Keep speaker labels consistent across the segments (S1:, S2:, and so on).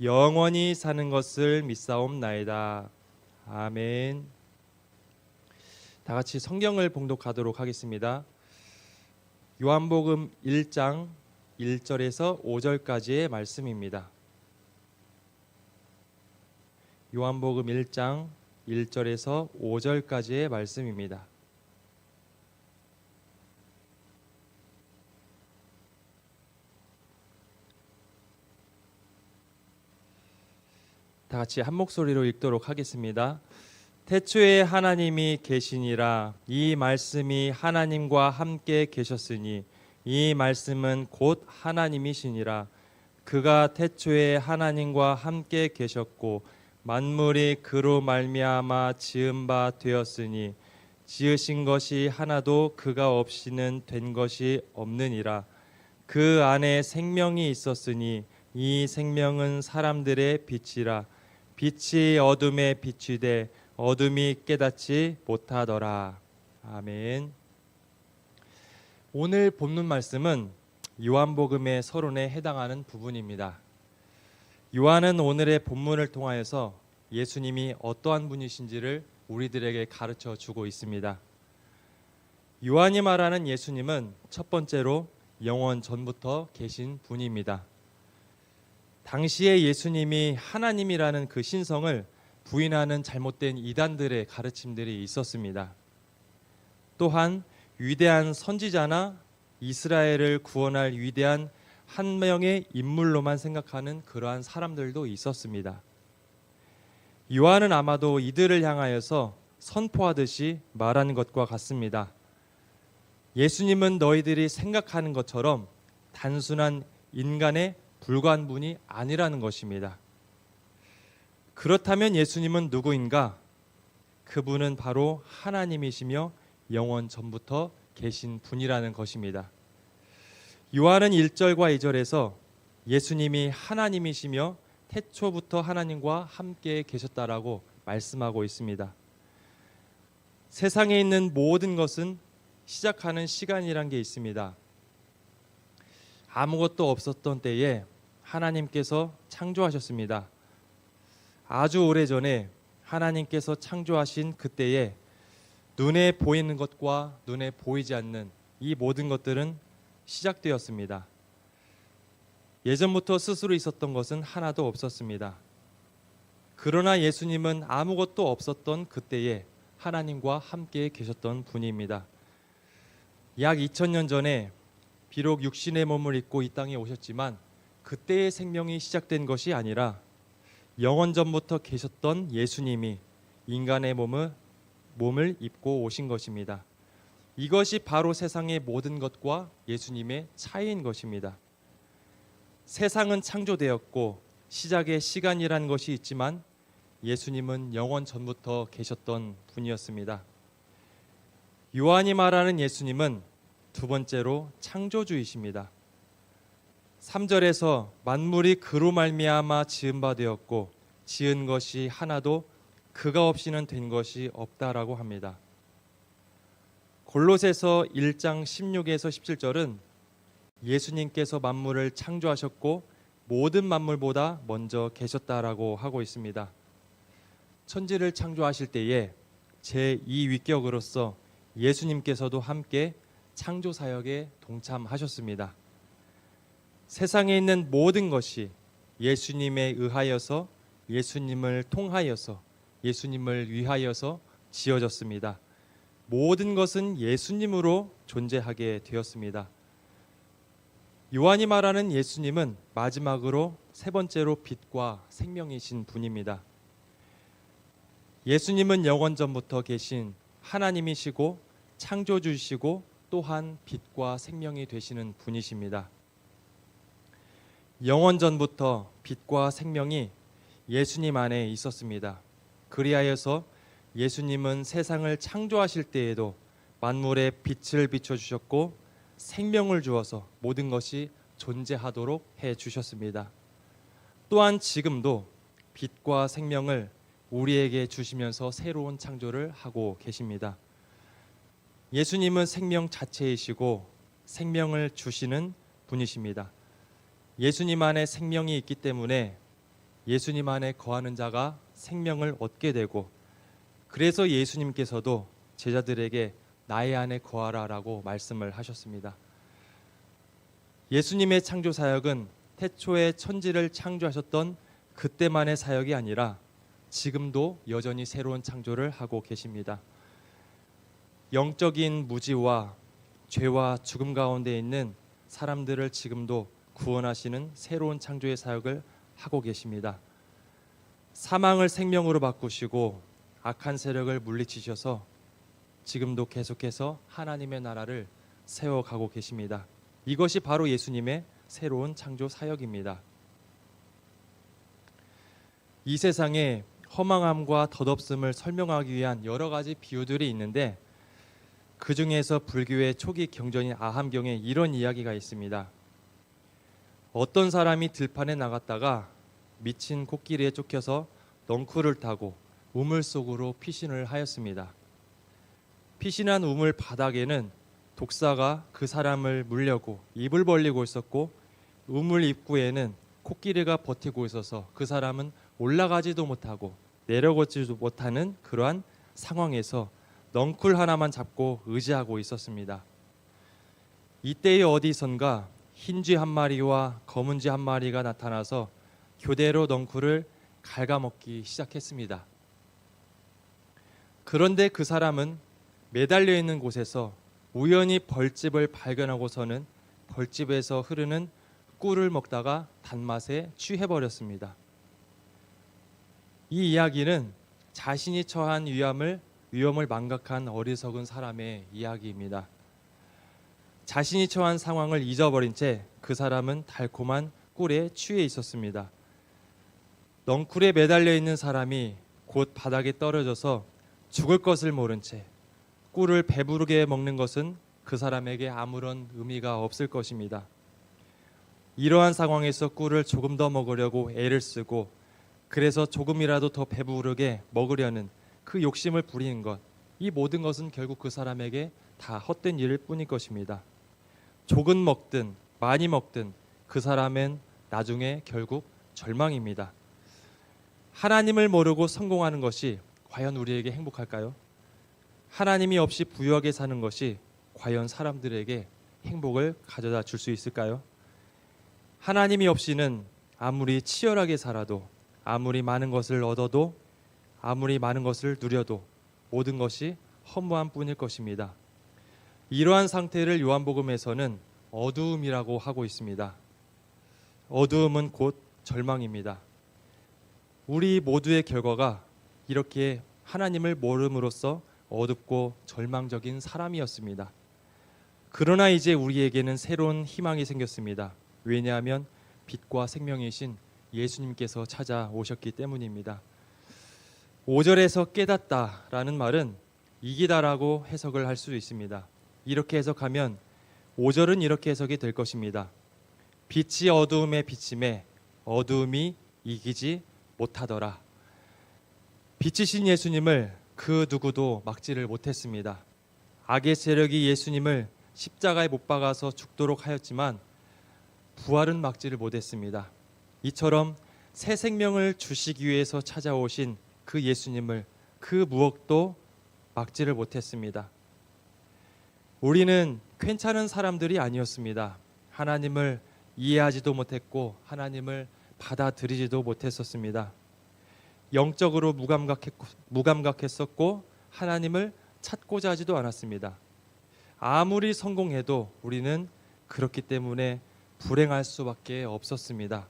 S1: 영원히 사는 것을 믿사옵나이다. 아멘. 다 같이 성경을 봉독하도록 하겠습니다. 요한복음 1장 1절에서 5절까지의 말씀입니다. 요한복음 1장 1절에서 5절까지의 말씀입니다. 다 같이 한 목소리로 읽도록 하겠습니다. 태초에 하나님이 계시니라. 이 말씀이 하나님과 함께 계셨으니 이 말씀은 곧 하나님이시니라. 그가 태초에 하나님과 함께 계셨고 만물이 그로 말미암아 지은 바 되었으니 지으신 것이 하나도 그가 없이는 된 것이 없느니라. 그 안에 생명이 있었으니 이 생명은 사람들의 빛이라 빛이 어둠에 비추되 어둠이 깨닫지 못하더라. 아멘. 오늘 본문 말씀은 요한복음의 서론에 해당하는 부분입니다. 요한은 오늘의 본문을 통하여서 예수님이 어떠한 분이신지를 우리들에게 가르쳐 주고 있습니다. 요한이 말하는 예수님은 첫 번째로 영원 전부터 계신 분입니다. 당시에 예수님이 하나님이라는 그 신성을 부인하는 잘못된 이단들의 가르침들이 있었습니다. 또한 위대한 선지자나 이스라엘을 구원할 위대한 한 명의 인물로만 생각하는 그러한 사람들도 있었습니다. 요한은 아마도 이들을 향하여서 선포하듯이 말하는 것과 같습니다. 예수님은 너희들이 생각하는 것처럼 단순한 인간의 불과한 분이 아니라는 것입니다. 그렇다면 예수님은 누구인가? 그분은 바로 하나님이시며 영원 전부터 계신 분이라는 것입니다. 요한은 1절과 2절에서 예수님이 하나님이시며 태초부터 하나님과 함께 계셨다라고 말씀하고 있습니다. 세상에 있는 모든 것은 시작하는 시간이란 게 있습니다. 아무것도 없었던 때에 하나님께서 창조하셨습니다. 아주 오래전에 하나님께서 창조하신 그때에 눈에 보이는 것과 눈에 보이지 않는 이 모든 것들은 시작되었습니다. 예전부터 스스로 있었던 것은 하나도 없었습니다. 그러나 예수님은 아무것도 없었던 그때에 하나님과 함께 계셨던 분입니다. 약 2000년 전에 비록 육신의 몸을 입고 이 땅에 오셨지만 그때의 생명이 시작된 것이 아니라 영원 전부터 계셨던 예수님이 인간의 몸을 몸을 입고 오신 것입니다. 이것이 바로 세상의 모든 것과 예수님의 차이인 것입니다. 세상은 창조되었고 시작의 시간이란 것이 있지만 예수님은 영원 전부터 계셨던 분이었습니다. 요한이 말하는 예수님은 두 번째로 창조주이십니다. 3절에서 만물이 그로 말미암아 지은 바 되었고 지은 것이 하나도 그가 없이는 된 것이 없다라고 합니다. 골로새서 1장 16에서 17절은 예수님께서 만물을 창조하셨고 모든 만물보다 먼저 계셨다라고 하고 있습니다. 천지를 창조하실 때에 제2위격으로서 예수님께서도 함께 창조 사역에 동참하셨습니다. 세상에 있는 모든 것이 예수님에 의하여서 예수님을 통하여서 예수님을 위하여서 지어졌습니다. 모든 것은 예수님으로 존재하게 되었습니다. 요한이 말하는 예수님은 마지막으로 세 번째로 빛과 생명이신 분입니다. 예수님은 영원 전부터 계신 하나님이시고 창조주시고 또한 빛과 생명이 되시는 분이십니다. 영원 전부터 빛과 생명이 예수님 안에 있었습니다. 그리하여서 예수님은 세상을 창조하실 때에도 만물에 빛을 비춰 주셨고 생명을 주어서 모든 것이 존재하도록 해 주셨습니다. 또한 지금도 빛과 생명을 우리에게 주시면서 새로운 창조를 하고 계십니다. 예수님은 생명 자체이시고 생명을 주시는 분이십니다. 예수님 안에 생명이 있기 때문에 예수님 안에 거하는 자가 생명을 얻게 되고 그래서 예수님께서도 제자들에게 나의 안에 거하라라고 말씀을 하셨습니다. 예수님의 창조 사역은 태초에 천지를 창조하셨던 그때만의 사역이 아니라 지금도 여전히 새로운 창조를 하고 계십니다. 영적인 무지와 죄와 죽음 가운데 있는 사람들을 지금도 구원하시는 새로운 창조의 사역을 하고 계십니다. 사망을 생명으로 바꾸시고 악한 세력을 물리치셔서 지금도 계속해서 하나님의 나라를 세워가고 계십니다. 이것이 바로 예수님의 새로운 창조 사역입니다. 이 세상에 허망함과 덧없음을 설명하기 위한 여러 가지 비유들이 있는데 그 중에서 불교의 초기 경전인 아함경에 이런 이야기가 있습니다. 어떤 사람이 들판에 나갔다가 미친 코끼리에 쫓겨서 넝쿨을 타고 우물 속으로 피신을 하였습니다. 피신한 우물 바닥에는 독사가 그 사람을 물려고 입을 벌리고 있었고 우물 입구에는 코끼리가 버티고 있어서 그 사람은 올라가지도 못하고 내려오지도 못하는 그러한 상황에서 넝쿨 하나만 잡고 의지하고 있었습니다. 이때에 어디선가 흰 쥐 한 마리와 검은 쥐 한 마리가 나타나서 교대로 넝쿨을 갉아먹기 시작했습니다. 그런데 그 사람은 매달려 있는 곳에서 우연히 벌집을 발견하고서는 벌집에서 흐르는 꿀을 먹다가 단맛에 취해버렸습니다. 이 이야기는 자신이 처한 위험을 위험을 망각한 어리석은 사람의 이야기입니다. 자신이 처한 상황을 잊어버린 채 그 사람은 달콤한 꿀에 취해 있었습니다. 넝쿨에 매달려 있는 사람이 곧 바닥에 떨어져서 죽을 것을 모른 채 꿀을 배부르게 먹는 것은 그 사람에게 아무런 의미가 없을 것입니다. 이러한 상황에서 꿀을 조금 더 먹으려고 애를 쓰고 그래서 조금이라도 더 배부르게 먹으려는 그 욕심을 부리는 것, 이 모든 것은 결국 그 사람에게 다 헛된 일일 뿐일 것입니다. 조금 먹든 많이 먹든 그 사람은 나중에 결국 절망입니다. 하나님을 모르고 성공하는 것이 과연 우리에게 행복할까요? 하나님이 없이 부유하게 사는 것이 과연 사람들에게 행복을 가져다 줄 수 있을까요? 하나님이 없이는 아무리 치열하게 살아도 아무리 많은 것을 얻어도 아무리 많은 것을 누려도 모든 것이 허무한 뿐일 것입니다. 이러한 상태를 요한복음에서는 어두움이라고 하고 있습니다. 어두움은 곧 절망입니다. 우리 모두의 결과가 이렇게 하나님을 모름으로써 어둡고 절망적인 사람이었습니다. 그러나 이제 우리에게는 새로운 희망이 생겼습니다. 왜냐하면 빛과 생명이신 예수님께서 찾아오셨기 때문입니다. 5절에서 깨닫다라는 말은 이기다라고 해석을 할수 있습니다. 이렇게 해석하면 5절은 이렇게 해석이 될 것입니다. 빛이 어두움에 비침에 어두움이 이기지 못하더라. 빛이신 예수님을 그 누구도 막지를 못했습니다. 악의 세력이 예수님을 십자가에 못 박아서 죽도록 하였지만 부활은 막지를 못했습니다. 이처럼 새 생명을 주시기 위해서 찾아오신 그 예수님을 그 무엇도 막지를 못했습니다. 우리는 괜찮은 사람들이 아니었습니다. 하나님을 이해하지도 못했고 하나님을 받아들이지도 못했었습니다. 영적으로 무감각했, 무감각했었고 하나님을 찾고자 하지도 않았습니다. 아무리 성공해도 우리는 그렇기 때문에 불행할 수밖에 없었습니다.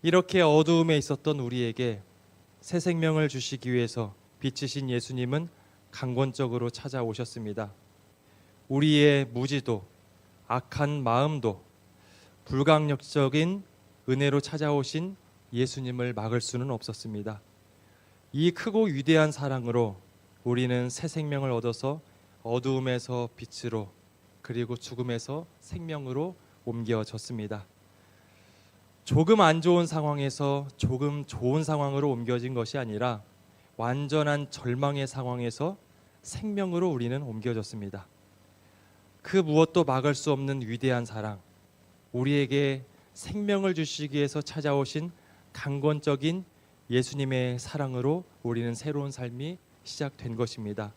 S1: 이렇게 어두움에 있었던 우리에게 새 생명을 주시기 위해서 빛이신 예수님은 강권적으로 찾아오셨습니다. 우리의 무지도 악한 마음도 불강력적인 은혜로 찾아오신 예수님을 막을 수는 없었습니다. 이 크고 위대한 사랑으로 우리는 새 생명을 얻어서 어두움에서 빛으로 그리고 죽음에서 생명으로 옮겨졌습니다. 조금 안 좋은 상황에서 조금 좋은 상황으로 옮겨진 것이 아니라 완전한 절망의 상황에서 생명으로 우리는 옮겨졌습니다. 그 무엇도 막을 수 없는 위대한 사랑, 우리에게 생명을 주시기 위해서 찾아오신 강권적인 예수님의 사랑으로 우리는 새로운 삶이 시작된 것입니다.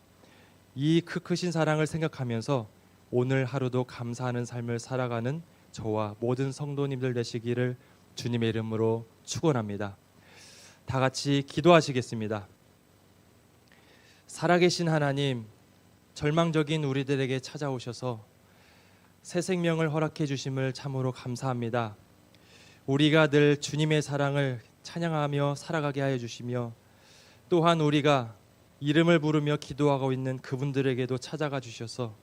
S1: 이 크 크신 사랑을 생각하면서 오늘 하루도 감사하는 삶을 살아가는 저와 모든 성도님들 되시기를 주님의 이름으로 축원합니다. 다 같이 기도하시겠습니다. 살아계신 하나님, 절망적인 우리들에게 찾아오셔서 새 생명을 허락해 주심을 참으로 감사합니다. 우리가 늘 주님의 사랑을 찬양하며 살아가게 하여 주시며 또한 우리가 이름을 부르며 기도하고 있는 그분들에게도 찾아가 주셔서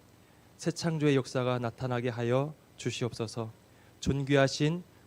S1: 새 창조의 역사가 나타나게 하여 주시옵소서. 존귀하신